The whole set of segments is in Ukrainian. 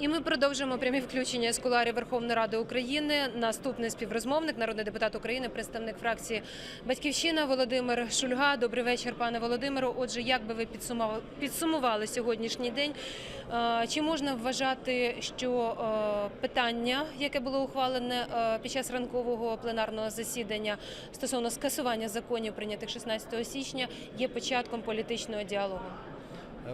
І ми продовжуємо прямі включення з куларів Верховної Ради України. Наступний співрозмовник, народний депутат України, представник фракції Батьківщина Володимир Шульга. Добрий вечір, пане Володимиру. Отже, як би ви підсумували, сьогоднішній день? Чи можна вважати, що питання, яке було ухвалене під час ранкового пленарного засідання стосовно скасування законів, прийнятих 16 січня, є початком політичного діалогу?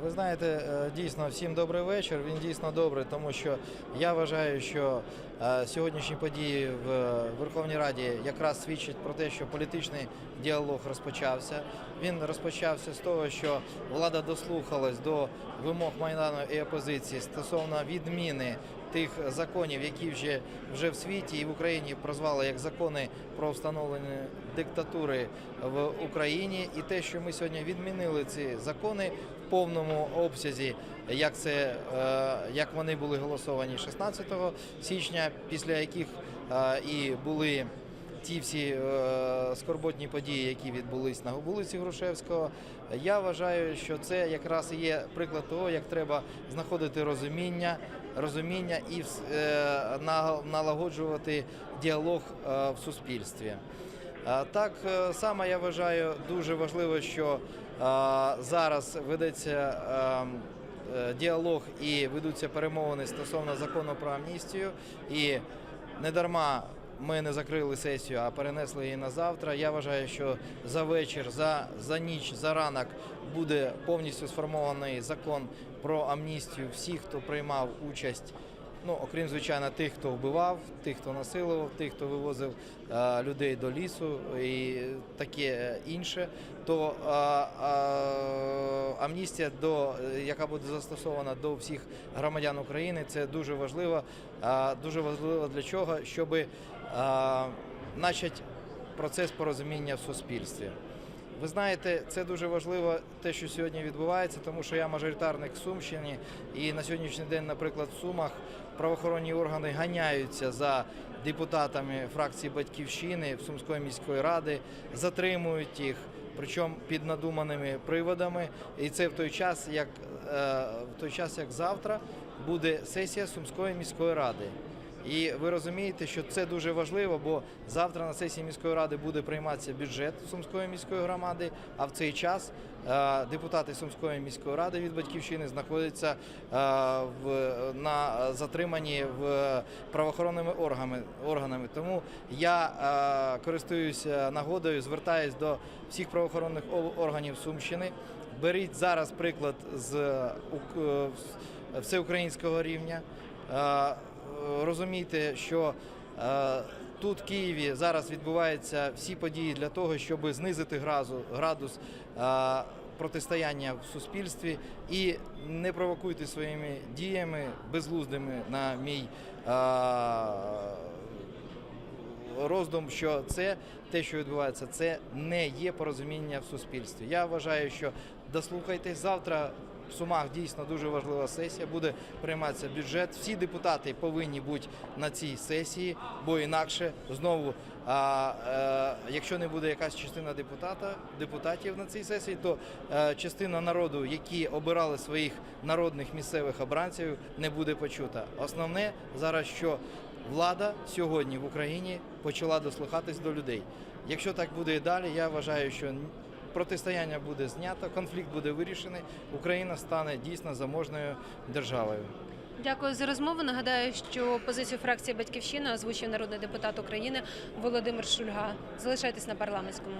Ви знаєте, е, дійсно всім добрий вечір. Він дійсно добрий, тому що я вважаю, що е, сьогоднішні події в Верховній Раді якраз свідчать про те, що політичний діалог розпочався. Він розпочався з того, що влада дослухалась до вимог Майдану і опозиції стосовно відміни тих законів, які вже вже в світі і в Україні прозвали як закони про встановлення диктатури в Україні, і те, що ми сьогодні відмінили ці закони в повному обсязі, як це е, як вони були голосовані 16 січня, після яких е, і були. Ті всі е, скорботні події, які відбулись на вулиці Грушевського, я вважаю, що це якраз і є приклад того, як треба знаходити розуміння, розуміння і е, налагоджувати діалог е, в суспільстві. Е, Так само я вважаю дуже важливо, що зараз ведеться діалог і ведуться перемовини стосовно закону про амністію. І не дарма ми не закрили сесію, а перенесли її на завтра. Я вважаю, що за вечір, за, за ніч, за ранок буде повністю сформований закон про амністію всіх, хто приймав участь. Ну, окрім звичайно, тих, хто вбивав, тих, хто насилував, тих, хто вивозив е, людей до лісу і таке інше, то е, е, амністія, до, яка буде застосована до всіх громадян України, це дуже важливо. Е, дуже важливо для чого, щоб е, начать процес порозуміння в суспільстві. Ви знаєте, це дуже важливо, те, що сьогодні відбувається, тому що я мажоритарник в Сумщині, і на сьогоднішній день, наприклад, в Сумах правоохоронні органи ганяються за депутатами фракції Батьківщини Сумської міської ради, затримують їх, причому під надуманими приводами. І це в той час, як е, в той час, як завтра буде сесія Сумської міської ради. І ви розумієте, що це дуже важливо, бо завтра на сесії міської ради буде прийматися бюджет Сумської міської громади. А в цей час е, депутати Сумської міської ради від батьківщини знаходяться е, на затриманні в правоохоронними органами. Тому я е, користуюся нагодою, звертаюсь до всіх правоохоронних органів Сумщини. Беріть зараз приклад з всеукраїнського рівня. Е, розумійте, що е, тут в Києві зараз відбуваються всі події для того, щоб знизити градус е, протистояння в суспільстві і не провокуйте своїми діями безглуздими на мій. Роздум, що це те, що відбувається, це не є порозуміння в суспільстві. Я вважаю, що дослухайтесь завтра. В Сумах дійсно дуже важлива сесія. Буде прийматися бюджет. Всі депутати повинні бути на цій сесії, бо інакше знову, а, е, якщо не буде якась частина депутата, депутатів на цій сесії, то е, частина народу, які обирали своїх народних місцевих обранців, не буде почута. Основне зараз, що влада сьогодні в Україні почала дослухатись до людей. Якщо так буде і далі, я вважаю, що протистояння буде знято, конфлікт буде вирішений, Україна стане дійсно заможною державою. Дякую за розмову. Нагадаю, що позицію фракції Батьківщина озвучив народний депутат України Володимир Шульга. Залишайтесь на парламентському.